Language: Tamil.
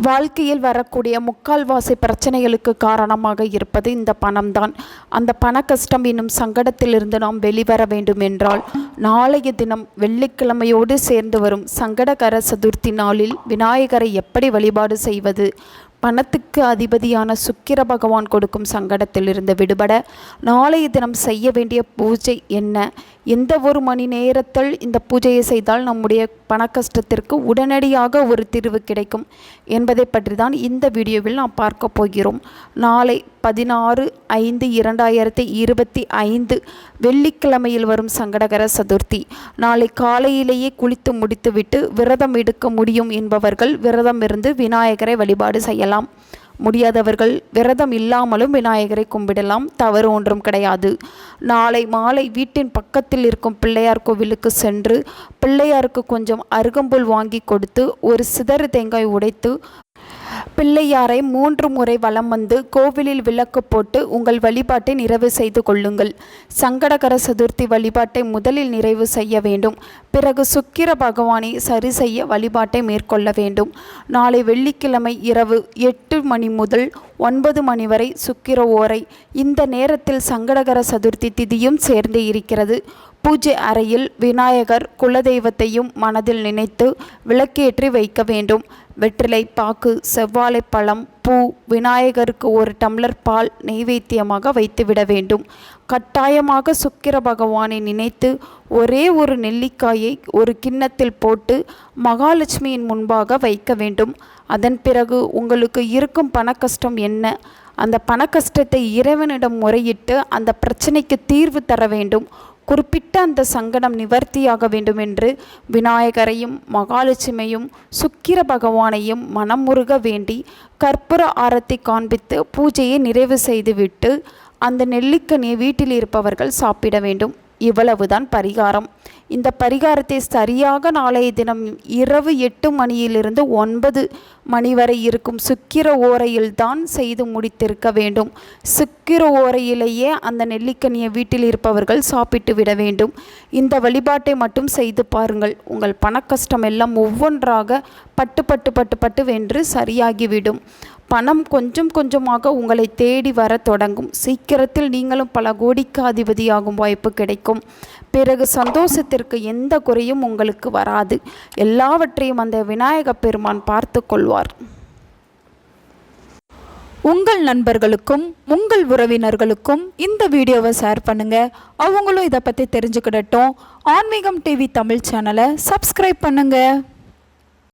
வாழ்க்கையில் வரக்கூடிய முக்கால்வாசி பிரச்சனைகளுக்கு காரணமாக இருப்பது இந்த பணம்தான். அந்த பண கஷ்டம் என்னும் சங்கடத்திலிருந்து நாம் வெளிவர வேண்டும் என்றால் நாளைய தினம் வெள்ளிக்கிழமையோடு சேர்ந்து வரும் சங்கடகர சதுர்த்தி நாளில் விநாயகரை எப்படி வழிபாடு செய்வது? பணத்துக்கு அதிபதியான சுக்கிர பகவான் கொடுக்கும் சங்கடத்திலிருந்து விடுபட நாளைய தினம் செய்ய வேண்டிய பூஜை என்ன? எந்த ஒரு மணி நேரத்தில் இந்த பூஜையை செய்தால் நம்முடைய பண கஷ்டத்திற்கு உடனடியாக ஒரு தீர்வு கிடைக்கும் என்பதை பற்றி தான் இந்த வீடியோவில் நாம் பார்க்க போகிறோம். நாளை பதினாறு ஐந்து இரண்டாயிரத்தி இருபத்தி ஐந்து வெள்ளிக்கிழமையில் வரும் சங்கடகர சதுர்த்தி. நாளை காலையிலேயே குளித்து முடித்துவிட்டு விரதம் எடுக்க முடியும் என்பவர்கள் விரதம் இருந்து விநாயகரை வழிபாடு செய்யலாம். முடியாதவர்கள் விரதம் இல்லாமலும் விநாயகரை கும்பிடலாம். தவறு ஒன்றும் கிடையாது. நாளை மாலை வீட்டின் பக்கத்தில் இருக்கும் பிள்ளையார் கோவிலுக்கு சென்று பிள்ளையாருக்கு கொஞ்சம் அருகம்புல் வாங்கி கொடுத்து ஒரு சிதறு தேங்காய் உடைத்து பிள்ளையாரை மூன்று முறை வலம் வந்து கோவிலில் விளக்கு போட்டு உங்கள் வழிபாட்டை நிறைவு செய்து கொள்ளுங்கள். சங்கடகர சதுர்த்தி வழிபாட்டை முதலில் நிறைவு செய்ய வேண்டும். பிறகு சுக்கிர பகவானை சரி செய்ய வழிபாட்டை மேற்கொள்ள வேண்டும். நாளை வெள்ளிக்கிழமை இரவு எட்டு மணி முதல் ஒன்பது மணி வரை சுக்கிர ஓரை. இந்த நேரத்தில் சங்கடகர சதுர்த்தி திதியும் சேர்ந்து இருக்கிறது. பூஜை அறையில் விநாயகர் குலதெய்வத்தையும் மனதில் நினைத்து விளக்கேற்றி வைக்க வேண்டும். வெற்றிலை பாக்கு செவ்வாழை பழம் பூ விநாயகருக்கு ஒரு டம்ளர் பால் நெய்வேத்தியமாக வைத்துவிட வேண்டும். கட்டாயமாக சுக்கிர பகவானை நினைத்து ஒரே ஒரு நெல்லிக்காயை ஒரு கிண்ணத்தில் போட்டு மகாலட்சுமியின் முன்பாக வைக்க வேண்டும். அதன் பிறகு உங்களுக்கு இருக்கும் பணக்கஷ்டம் என்ன? அந்த பணக்கஷ்டத்தை இறைவனிடம் முறையிட்டு அந்த பிரச்சனைக்கு தீர்வு தர வேண்டும். குறிப்பிட்ட அந்த சங்கடம் நிவர்த்தியாக வேண்டும் என்று விநாயகரையும் மகாலட்சுமியும் சுக்கிர பகவானையும் மனமுருக வேண்டி கற்பூர ஆரத்தி காண்பித்து பூஜையை நிறைவு செய்துவிட்டு அந்த நெல்லிக்கனியை வீட்டில் இருப்பவர்கள் சாப்பிட வேண்டும். இவ்வளவுதான் பரிகாரம். இந்த பரிகாரத்தை சரியாக நாளைய தினம் இரவு எட்டு மணியிலிருந்து ஒன்பது மணி வரை இருக்கும் சுக்கிர ஓரையில் தான் செய்து முடித்திருக்க வேண்டும். சுக்கிர ஓரையிலேயே அந்த நெல்லிக்கனியை வீட்டில் இருப்பவர்கள் சாப்பிட்டு விட வேண்டும். இந்த வழிபாட்டை மட்டும் செய்து பாருங்கள். உங்கள் பணக்கஷ்டம் எல்லாம் ஒவ்வொன்றாக பட்டு பட்டு பட்டு பட்டு வென்று சரியாகிவிடும். பணம் கொஞ்சம் கொஞ்சமாக உங்களை தேடி வர தொடங்கும். சீக்கிரத்தில் நீங்களும் பல கோடிக்கு அதிபதியாகும் வாய்ப்பு கிடைக்கும். பிறகு சந்தோஷத்திற்கு எந்த குறையும் உங்களுக்கு வராது. எல்லாவற்றையும் அந்த விநாயக பெருமான் பார்த்து கொள்வார். உங்கள் நண்பர்களுக்கும் உங்கள் உறவினர்களுக்கும் இந்த வீடியோவை ஷேர் பண்ணுங்கள் அவங்களும் இதை பற்றி தெரிஞ்சுக்கிடட்டும். ஆன்மீகம் டிவி தமிழ் சேனலை சப்ஸ்கிரைப் பண்ணுங்கள்